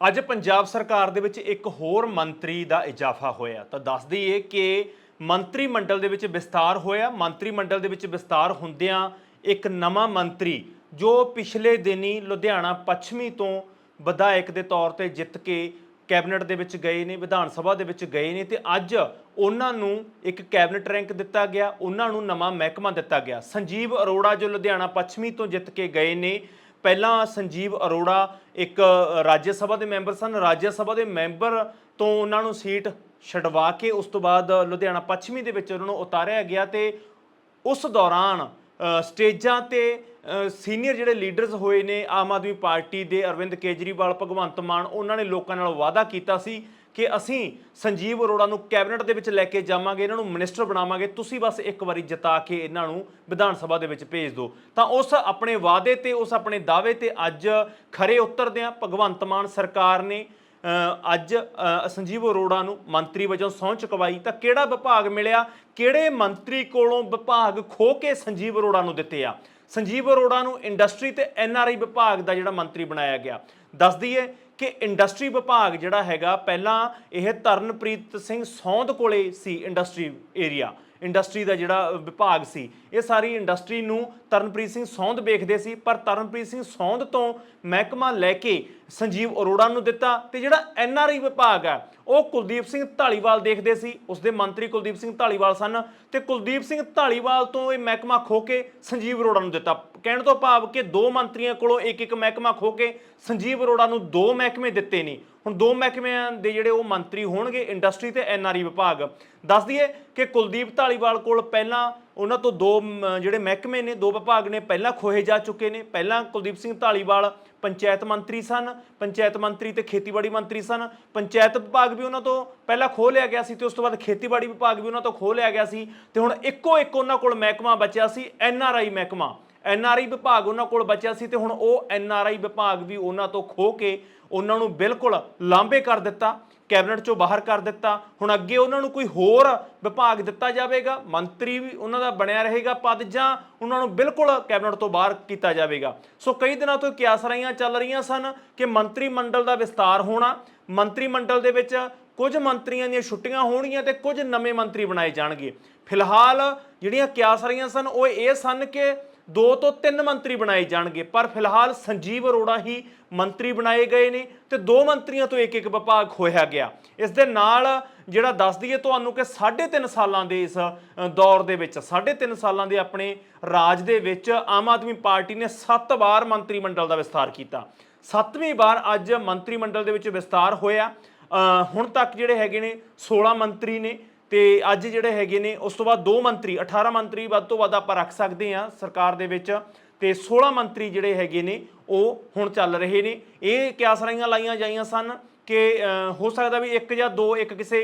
ਅੱਜ ਪੰਜਾਬ ਸਰਕਾਰ ਦੇ ਵਿੱਚ ਇੱਕ ਹੋਰ ਮੰਤਰੀ ਦਾ ਇਜ਼ਾਫਾ ਹੋਇਆ। ਤਾਂ ਦੱਸ ਦਈਏ ਕਿ ਮੰਤਰੀ ਮੰਡਲ ਦੇ ਵਿੱਚ ਵਿਸਤਾਰ ਹੋਇਆ। ਮੰਤਰੀ ਮੰਡਲ ਦੇ ਵਿੱਚ ਵਿਸਤਾਰ ਹੁੰਦਿਆਂ ਇੱਕ ਨਵਾਂ ਮੰਤਰੀ, ਜੋ ਪਿਛਲੇ ਦਿਨੀ ਲੁਧਿਆਣਾ ਪੱਛਮੀ ਤੋਂ ਵਿਧਾਇਕ ਦੇ ਤੌਰ ਤੇ ਜਿੱਤ ਕੇ ਕੈਬਨਿਟ ਦੇ ਵਿੱਚ ਗਏ ਨੇ, ਵਿਧਾਨ ਸਭਾ ਦੇ ਵਿੱਚ ਗਏ ਨੇ ਤੇ ਅੱਜ ਉਹਨਾਂ ਨੂੰ ਇੱਕ ਕੈਬਨਿਟ ਰੈਂਕ ਦਿੱਤਾ ਗਿਆ, ਉਹਨਾਂ ਨੂੰ ਨਵਾਂ ਮਹਿਕਮਾ ਦਿੱਤਾ ਗਿਆ। ਸੰਜੀਵ ਅਰੋੜਾ ਜੋ ਲੁਧਿਆਣਾ ਪੱਛਮੀ ਤੋਂ ਜਿੱਤ ਕੇ ਗਏ ਨੇ ਪਹਿਲਾਂ ਸੰਜੀਵ ਅਰੋੜਾ ਇੱਕ ਰਾਜ ਸਭਾ ਦੇ ਮੈਂਬਰ ਸਨ। ਰਾਜ ਸਭਾ ਦੇ ਮੈਂਬਰ ਤੋਂ ਉਹਨਾਂ ਨੂੰ ਸੀਟ ਛਡਵਾ ਕੇ ਉਸ ਤੋਂ ਬਾਅਦ ਲੁਧਿਆਣਾ ਪੱਛਮੀ ਦੇ ਵਿੱਚ ਉਹਨਾਂ ਨੂੰ ਉਤਾਰਿਆ ਗਿਆ ਤੇ ਉਸ ਦੌਰਾਨ ਸਟੇਜਾਂ ਤੇ ਸੀਨੀਅਰ ਜਿਹੜੇ ਲੀਡਰਸ ਹੋਏ ਨੇ, ਆਮ ਆਦਮੀ ਪਾਰਟੀ ਦੇ ਅਰਵਿੰਦ ਕੇਜਰੀਵਾਲ, ਭਗਵੰਤ ਮਾਨ, ਉਹਨਾਂ ਨੇ ਲੋਕਾਂ ਨਾਲ ਵਾਅਦਾ ਕੀਤਾ ਸੀ ਕਿ ਅਸੀਂ ਸੰਜੀਵ ਅਰੋੜਾ ਨੂੰ ਕੈਬਨਿਟ ਦੇ ਵਿੱਚ ਲੈ ਕੇ ਜਾਵਾਂਗੇ, ਇਹਨਾਂ ਨੂੰ ਮਿਨਿਸਟਰ ਬਣਾਵਾਂਗੇ, ਤੁਸੀਂ ਬਸ ਇੱਕ ਵਾਰੀ ਜਿਤਾ ਕੇ ਇਹਨਾਂ ਨੂੰ ਵਿਧਾਨ ਸਭਾ ਦੇ ਵਿੱਚ ਭੇਜ ਦਿਓ। ਤਾਂ ਉਸ ਆਪਣੇ ਵਾਅਦੇ ਤੇ, ਉਸ ਆਪਣੇ ਦਾਅਵੇ ਤੇ ਅੱਜ ਖਰੇ ਉਤਰਦਿਆਂ ਭਗਵੰਤ ਮਾਨ ਸਰਕਾਰ ਨੇ ਅੱਜ ਸੰਜੀਵ ਅਰੋੜਾ ਨੂੰ ਮੰਤਰੀ ਵਜੋਂ ਸਹੁੰ ਚੁਕਵਾਈ। ਤਾਂ ਕਿਹੜਾ ਵਿਭਾਗ ਮਿਲਿਆ? ਕਿਹੜੇ ਮੰਤਰੀ ਕੋਲੋਂ ਵਿਭਾਗ ਖੋ ਕੇ ਸੰਜੀਵ ਅਰੋੜਾ ਨੂੰ ਦਿੱਤੇ ਆ? ਸੰਜੀਵ ਅਰੋੜਾ ਨੂੰ ਇੰਡਸਟਰੀ ਤੇ ਐਨਆਰਆਈ ਵਿਭਾਗ ਦਾ ਜਿਹੜਾ ਮੰਤਰੀ ਬਣਾਇਆ ਗਿਆ। ਦੱਸ ਦਈਏ ਕਿ ਇੰਡਸਟਰੀ ਵਿਭਾਗ ਜਿਹੜਾ ਹੈਗਾ, ਪਹਿਲਾਂ ਇਹ ਤਰਨਪ੍ਰੀਤ ਸਿੰਘ ਸੌਂਦ ਕੋਲੇ ਸੀ ਇੰਡਸਟਰੀ ਏਰੀਆ। ਇੰਡਸਟਰੀ ਦਾ ਜਿਹੜਾ ਵਿਭਾਗ ਸੀ, ਇਹ ਸਾਰੀ ਇੰਡਸਟਰੀ ਨੂੰ ਤਰਨਪ੍ਰੀਤ ਸਿੰਘ ਸੌਂਦ ਵੇਖਦੇ ਸੀ, ਪਰ ਤਰਨਪ੍ਰੀਤ ਸਿੰਘ ਸੌਂਦ ਤੋਂ ਮਹਿਕਮਾ ਲੈ ਕੇ ਸੰਜੀਵ ਅਰੋੜਾ ਨੂੰ ਦਿੱਤਾ ਤੇ ਜਿਹੜਾ ਐੱਨ ਆਰ ਆਈ ਵਿਭਾਗ ਆ, ਉਹ ਕੁਲਦੀਪ ਸਿੰਘ ਢਾਲੀਵਾਲ ਦੇਖਦੇ ਸੀ, ਉਸਦੇ ਮੰਤਰੀ ਕੁਲਦੀਪ ਸਿੰਘ ਢਾਲੀਵਾਲ ਸਨ ਤੇ ਕੁਲਦੀਪ ਸਿੰਘ ਢਾਲੀਵਾਲ ਤੋਂ ਇਹ ਮਹਿਕਮਾ ਖੋ ਕੇ ਸੰਜੀਵ ਅਰੋੜਾ ਨੂੰ ਦਿੱਤਾ। ਕਹਿਣ ਤੋਂ ਭਾਵ ਕਿ ਦੋ ਮੰਤਰੀਆਂ ਕੋਲੋਂ ਇੱਕ ਇੱਕ ਮਹਿਕਮਾ ਖੋ ਕੇ ਸੰਜੀਵ ਅਰੋੜਾ ਨੂੰ ਦੋ ਮਹਿਕਮੇ ਦਿੱਤੇ ਨੇ। ਹੁਣ ਦੋ ਮਹਿਕਮਿਆਂ ਦੇ ਜਿਹੜੇ ਉਹ ਮੰਤਰੀ ਹੋਣਗੇ, ਇੰਡਸਟਰੀ ਤੇ ਐਨਆਰਈ ਵਿਭਾਗ। ਦੱਸ ਦਈਏ ਕਿ ਕੁਲਦੀਪ ਢਾਲੀਵਾਲ ਕੋਲ ਪਹਿਲਾਂ ਉਹਨਾਂ ਤੋਂ ਦੋ ਜਿਹੜੇ ਮਹਿਕਮੇ ਨੇ, ਦੋ ਵਿਭਾਗ ਨੇ ਪਹਿਲਾਂ ਖੋਹੇ ਜਾ ਚੁੱਕੇ ਨੇ। ਪਹਿਲਾਂ ਕੁਲਦੀਪ ਸਿੰਘ ਢਾਲੀਵਾਲ ਪੰਚਾਇਤ ਮੰਤਰੀ ਸਨ, ਪੰਚਾਇਤ ਮੰਤਰੀ ਤੇ ਖੇਤੀਬਾੜੀ ਮੰਤਰੀ ਸਨ। ਪੰਚਾਇਤ ਵਿਭਾਗ ਵੀ ਉਹਨਾਂ ਤੋਂ ਪਹਿਲਾਂ ਖੋਹ ਲਿਆ ਗਿਆ ਸੀ ਤੇ ਉਸ ਤੋਂ ਬਾਅਦ ਖੇਤੀਬਾੜੀ ਵਿਭਾਗ ਵੀ ਉਹਨਾਂ ਤੋਂ ਖੋਹ ਲਿਆ ਗਿਆ ਸੀ। ਤੇ ਹੁਣ ਇੱਕੋ ਇੱਕ ਉਹਨਾਂ ਕੋਲ ਮਹਿਕਮਾ ਬਚਿਆ ਸੀ ਐਨਆਰਆਈ ਮਹਿਕਮਾ। ਐੱਨ ਆਰ ਆਈ ਵਿਭਾਗ ਉਹਨਾਂ ਕੋਲ ਬਚਿਆ ਸੀ ਤੇ ਹੁਣ ਉਹ ਐੱਨ ਆਰ ਆਈ ਵਿਭਾਗ ਵੀ ਉਹਨਾਂ ਤੋਂ ਖੋ ਕੇ ਉਹਨਾਂ ਨੂੰ ਬਿਲਕੁਲ ਲਾਂਬੇ ਕਰ ਦਿੱਤਾ, ਕੈਬਨਿਟ ਚੋਂ ਬਾਹਰ ਕਰ ਦਿੱਤਾ। ਹੁਣ ਅੱਗੇ ਉਹਨਾਂ ਨੂੰ ਕੋਈ ਹੋਰ ਵਿਭਾਗ ਦਿੱਤਾ ਜਾਵੇਗਾ, ਮੰਤਰੀ ਵੀ ਉਹਨਾਂ ਦਾ ਬਣਿਆ ਰਹੇਗਾ ਪਦ ਜਾਂ ਉਹਨਾਂ ਨੂੰ ਬਿਲਕੁਲ ਕੈਬਨਿਟ ਤੋਂ ਬਾਹਰ ਕੀਤਾ ਜਾਵੇਗਾ। ਸੋ ਕਈ ਦਿਨਾਂ ਤੋਂ ਕਿਆਸਰਾਈਆਂ ਚੱਲ ਰਹੀਆਂ ਸਨ ਕਿ ਮੰਤਰੀ ਮੰਡਲ ਦਾ ਵਿਸਤਾਰ ਹੋਣਾ, ਮੰਤਰੀ ਮੰਡਲ ਦੇ ਵਿੱਚ ਕੁਝ ਮੰਤਰੀਆਂ ਦੀਆਂ ਛੁੱਟੀਆਂ ਹੋਣਗੀਆਂ ਤੇ ਕੁਝ ਨਵੇਂ ਮੰਤਰੀ ਬਣਾਏ ਜਾਣਗੇ। ਫਿਲਹਾਲ ਜਿਹੜੀਆਂ ਕਿਆਸਰਾਈਆਂ ਸਨ, ਉਹ ਇਹ ਸਨ ਕਿ ਦੋ ਤੋਂ ਤਿੰਨ ਮੰਤਰੀ ਬਣਾਏ ਜਾਣਗੇ, ਪਰ ਫਿਲਹਾਲ ਸੰਜੀਵ ਅਰੋੜਾ ਹੀ ਮੰਤਰੀ ਬਣਾਏ ਗਏ ਨੇ ਤੇ ਦੋ ਮੰਤਰੀਆਂ ਤੋਂ ਇੱਕ ਇੱਕ ਵਿਭਾਗ ਹੋਇਆ ਗਿਆ। ਇਸ ਦੇ ਨਾਲ ਜਿਹੜਾ ਦੱਸ ਦਈਏ ਤੁਹਾਨੂੰ ਕਿ 3.5 ਸਾਲਾਂ ਦੇ ਇਸ ਦੌਰ ਦੇ ਵਿੱਚ 3.5 ਸਾਲਾਂ ਦੇ ਆਪਣੇ ਰਾਜ ਦੇ ਵਿੱਚ ਆਮ ਆਦਮੀ ਪਾਰਟੀ ਨੇ 7 ਵਾਰ ਮੰਤਰੀ ਮੰਡਲ ਦਾ ਵਿਸਤਾਰ ਕੀਤਾ। ਸੱਤਵੀਂ ਵਾਰ ਅੱਜ ਮੰਤਰੀ ਮੰਡਲ ਦੇ ਵਿੱਚ ਵਿਸਤਾਰ ਹੋਇਆ। ਹੁਣ ਤੱਕ ਜਿਹੜੇ ਹੈਗੇ ਨੇ 16 ਮੰਤਰੀ ਨੇ। ਤੇ ਅੱਜ ਜਿਹੜੇ ਹੈਗੇ ਨੇ ਉਸ ਤੋਂ ਬਾਅਦ ਦੋ ਮੰਤਰੀ 18 ਮੰਤਰੀ ਵੱਧ ਤੋਂ ਵੱਧ ਆਪਾਂ ਰੱਖ ਸਕਦੇ ਹਾਂ ਸਰਕਾਰ ਦੇ ਵਿੱਚ ਤੇ 16 ਮੰਤਰੀ ਜਿਹੜੇ ਹੈਗੇ ਨੇ ਉਹ ਹੁਣ ਚੱਲ ਰਹੇ ਨੇ। ਇਹ ਕਿਆਸਰਾਈਆਂ ਲਾਈਆਂ ਜਾਈਆਂ ਸਨ ਕਿ ਹੋ ਸਕਦਾ ਵੀ ਇੱਕ ਜਾਂ ਦੋ ਇੱਕ ਕਿਸੇ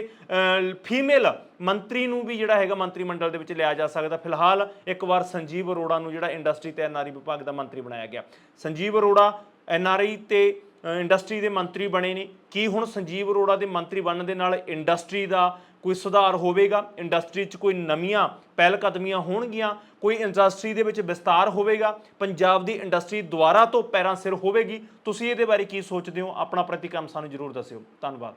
ਫੀਮੇਲ ਮੰਤਰੀ ਨੂੰ ਵੀ ਜਿਹੜਾ ਹੈਗਾ ਮੰਤਰੀ ਮੰਡਲ ਦੇ ਵਿੱਚ ਲਿਆ ਜਾ ਸਕਦਾ। ਫਿਲਹਾਲ ਇੱਕ ਵਾਰ ਸੰਜੀਵ ਅਰੋੜਾ ਨੂੰ ਜਿਹੜਾ ਇੰਡਸਟਰੀ ਤੇ ਐਨਆਰਈ ਵਿਭਾਗ ਦਾ ਮੰਤਰੀ ਬਣਾਇਆ ਗਿਆ। ਸੰਜੀਵ ਅਰੋੜਾ ਐਨਆਰਈ ਤੇ ਅ, ਇੰਡਸਟਰੀ ਦੇ ਮੰਤਰੀ ਬਣੇ ਨੇ। ਕੀ ਹੁਣ ਸੰਜੀਵ ਅਰੋੜਾ ਦੇ ਮੰਤਰੀ ਬਣਨ ਦੇ ਨਾਲ ਇੰਡਸਟਰੀ ਦਾ ਕੋਈ ਸੁਧਾਰ ਹੋਵੇਗਾ? ਇੰਡਸਟਰੀ 'ਚ ਕੋਈ ਨਵੀਆਂ ਪਹਿਲ ਕਦਮੀਆਂ ਹੋਣਗੀਆਂ? ਕੋਈ ਇੰਡਸਟਰੀ ਦੇ ਵਿੱਚ ਵਿਸਤਾਰ ਹੋਵੇਗਾ? ਪੰਜਾਬ ਦੀ ਇੰਡਸਟਰੀ ਦੁਆਰਾ ਤੋਂ ਪੈਰਾਂ ਸਿਰ ਹੋਵੇਗੀ? ਤੁਸੀਂ ਇਹਦੇ ਬਾਰੇ ਕੀ ਸੋਚਦੇ ਹੋ? ਆਪਣਾ ਪ੍ਰਤੀਕਰਮ ਸਾਨੂੰ ਜਰੂਰ ਦੱਸਿਓ। ਧੰਨਵਾਦ।